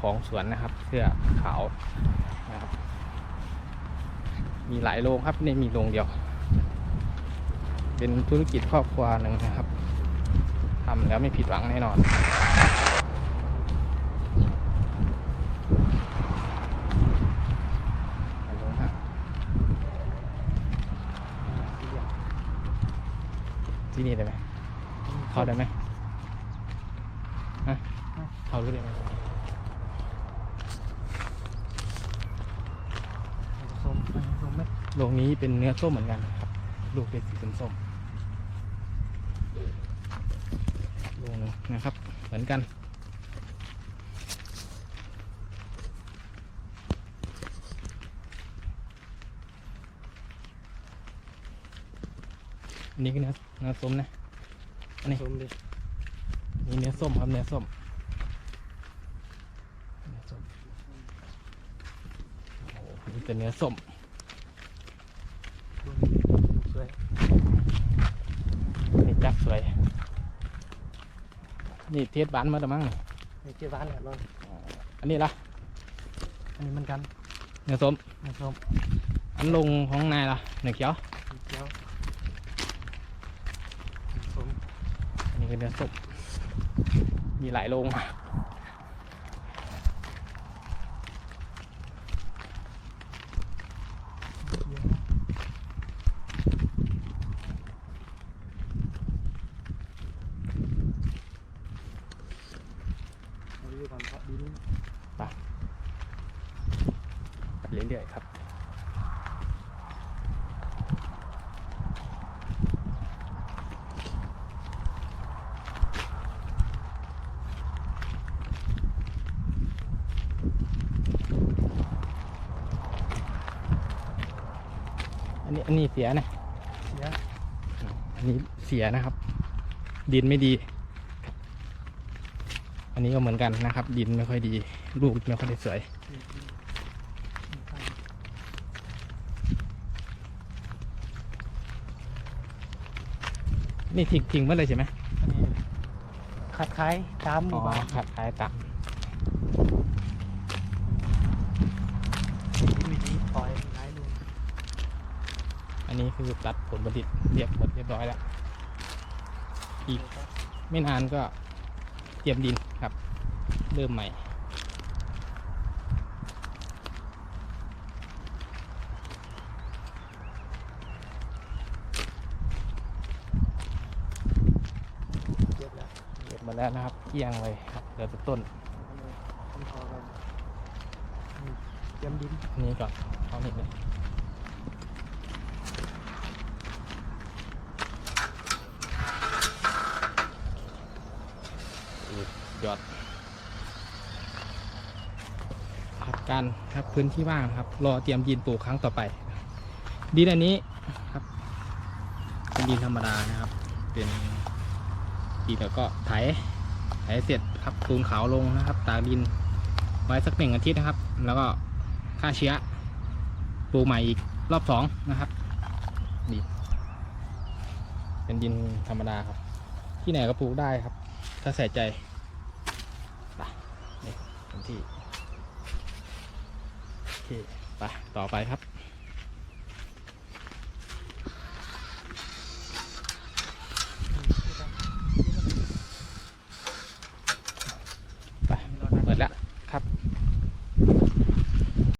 ของสวนนะครับ เสื้อขาวนะครับมีหลายโรงครับนี่มีโรงเดียว เป็นธุรกิจครอบครัวหนึ่งนะครับทำแล้วไม่ผิดหวังแน่นอนที่นี่ได้ไหมเข้าได้ไหมฮะเข้ารู้ได้ไหมส้มไหม โรงนี้เป็นเนื้อส้มเหมือนกันครับลูกเป็นสีส้มๆโรงหนึงนะครับ เหมือนกันอันนี้ก็เนื้อเนื้อส้มนะอันนี้ส้มดินี่เนื้อส้มครับเนื้อส้มเนื้อส้มโอ้โหนี่เป็นเนื้อส้ม สวย นี่จักส วยนี่เทศบานมาแต่มั้งนี่ในเจ้าบ้านแหละลองอันนี้ละอันนี้มันกันเนื้อส้มในส้มอันลงของนายละเนื้อเขียวเขียวส้มอันนี้คือเนื้อส้มมีหลายโรง เอา ดูก่อนเพราะดินไปเรื่อยๆครับอันนี้อันนี้เสียนะเสียอันนี้เสียนะครับ ดินไม่ดีอั นนี้ก็เหมือนกันนะครับ ดินไม่ค่อยดี ลูกไม่ค่อยได้สวยนี่ทิ้งทิ้งไว้เลยใช่ไหมอันนี้ขัดขายตามหอ๋มู่อบ้านขาดขายตักดินวิธีปล่อยหลายลูกอันนี้คือตัดผลผลิตเรียบหมดเรียบร้อยแล้ว อีกไม่นานก็ เตรียมดินครับ เริ่มใหม่ เก็บแล้วเก็บมาแล้วนะครับเกลี้ยงเลยครับเหลือแต่ต้นอันนี้ต้นพอกันนี่เตรียมดินอันนี้ก่อนเอานี่เลยสุดยอดครับ การครับพื้นที่ว่างครับ รอเตรียมดินปลูกครั้งต่อไป ดินอันนี้ครับ เป็นดินธรรมดานะครับ เป็นดินแล้วก็ไถไถเสร็จครับปูนขาวลงนะครับ ตากดินไว้สักหนึ่งอาทิตย์นะครับ แล้วก็ฆ่าเชื้อปลูกใหม่อีกรอบสองนะครับดินเป็นดินธรรมดาครับ ที่ไหนก็ปลูกได้ครับ ถ้าใส่ใจไปนี่เป็นที่ ไปต่อไปครับ